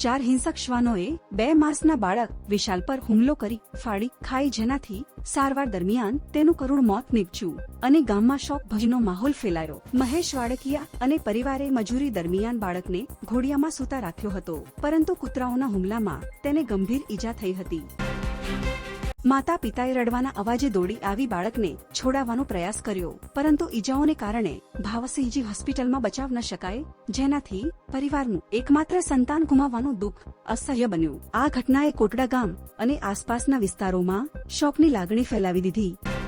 ચાર હિંસક શ્વાનોએ બે માસના બાળક વિશાલ પર હુમલો કરી ફાડી ખાઈ જેનાથી સારવાર દરમિયાન તેનું કરુણ મોત નીપજ્યું અને ગામમાં શોક ભજનો માહોલ ફેલાયો. મહેશ વાડકિયા અને પરિવારે મજૂરી દરમિયાન બાળકને ઘોડિયામાં સૂતા રાખ્યો હતો, પરંતુ કૂતરાઓના હુમલામાં તેને ગંભીર ઈજા થઈ હતી. માતા પિતાએ રડવાના અવાજે દોડી આવી બાળકને છોડાવવાનો પ્રયાસ કર્યો. પરંતુ ઈજાઓને કારણે ભાવસિંહજી હોસ્પિટલમાં બચાવ ન શકાય, જેનાથી પરિવારનું એકમાત્ર સંતાન ગુમાવવાનું દુઃખ અસહ્ય બન્યું. આ ઘટનાએ કોટડા ગામ અને આસપાસના વિસ્તારોમાં શોકની લાગણી ફેલાવી દીધી.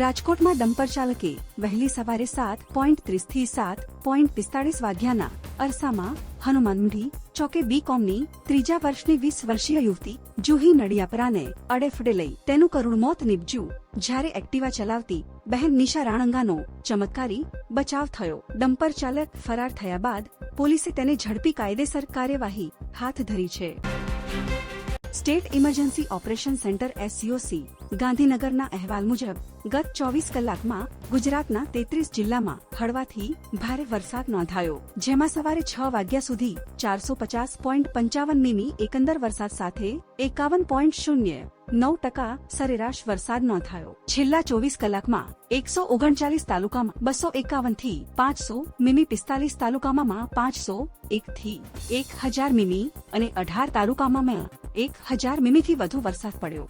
રાજકોટમાં ડમ્પર ચાલકે વહેલી સવારે સાત પોઈન્ટ ત્રીસથી સાત પોઈન્ટ પિસ્તાળીસ વાગ્યાના અરસામાં હનુમાનમઢી ચોકે બી કોમની ત્રીજા વર્ષની વીસ વર્ષીય યુવતી જુહી નડિયાપરાને અડેફડે લઈ તેનું કરુણ મોત નીપજ્યું. જ્યારે એક્ટિવા ચલાવતી બહેન નિશા રાણંગાનો ચમત્કારી બચાવ થયો. ડમ્પર ચાલક ફરાર થયા બાદ પોલીસે તેને ઝડપી કાયદેસર કાર્યવાહી હાથ ધરી છે. State emergency operation centre SCOC ગાંધીનગરના અહેવાલ મુજબ, ગત ચોવીસ કલાકમાં ગુજરાતના તેત્રીસ જિલ્લામાં હળવાથી ભારે વરસાદ નોંધાયો, જેમાં સવારે છ વાગ્યા સુધી ચારસો પચાસ પોઈન્ટ પંચાવન મીમી એકંદર વરસાદ સાથે એકાવન પોઈન્ટ શૂન્ય નવ ટકા સરેરાશ વરસાદ નોંધાયો. છેલ્લા ચોવીસ કલાકમાં એકસો ઓગણચાલીસ તાલુકામાં બસો એકાવનથી પાંચસો મીમી પિસ્તાલીસ તાલુકામાં પાંચસો એક થી એક હજાર મીમી અને અઢાર તાલુકામાં એક હજાર મીમીથી વધુ વરસાદ પડ્યો.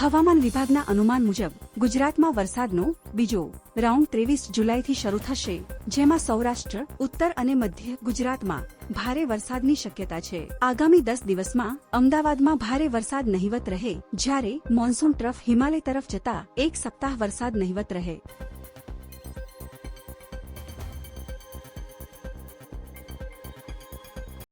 હવામાન વિભાગના અનુમાન મુજબ, ગુજરાતમાં વરસાદનો બીજો રાઉન્ડ ત્રેવીસ જુલાઈથી શરૂ થશે, જેમાં સૌરાષ્ટ્ર, ઉત્તર અને મધ્ય ગુજરાતમાં ભારે વરસાદની શક્યતા છે. આગામી દસ દિવસમાં અમદાવાદમાં ભારે વરસાદ નહીવત રહે, જ્યારે મોન્સૂન ટ્રફ હિમાલય તરફ જતા એક સપ્તાહ વરસાદ નહીવત રહે.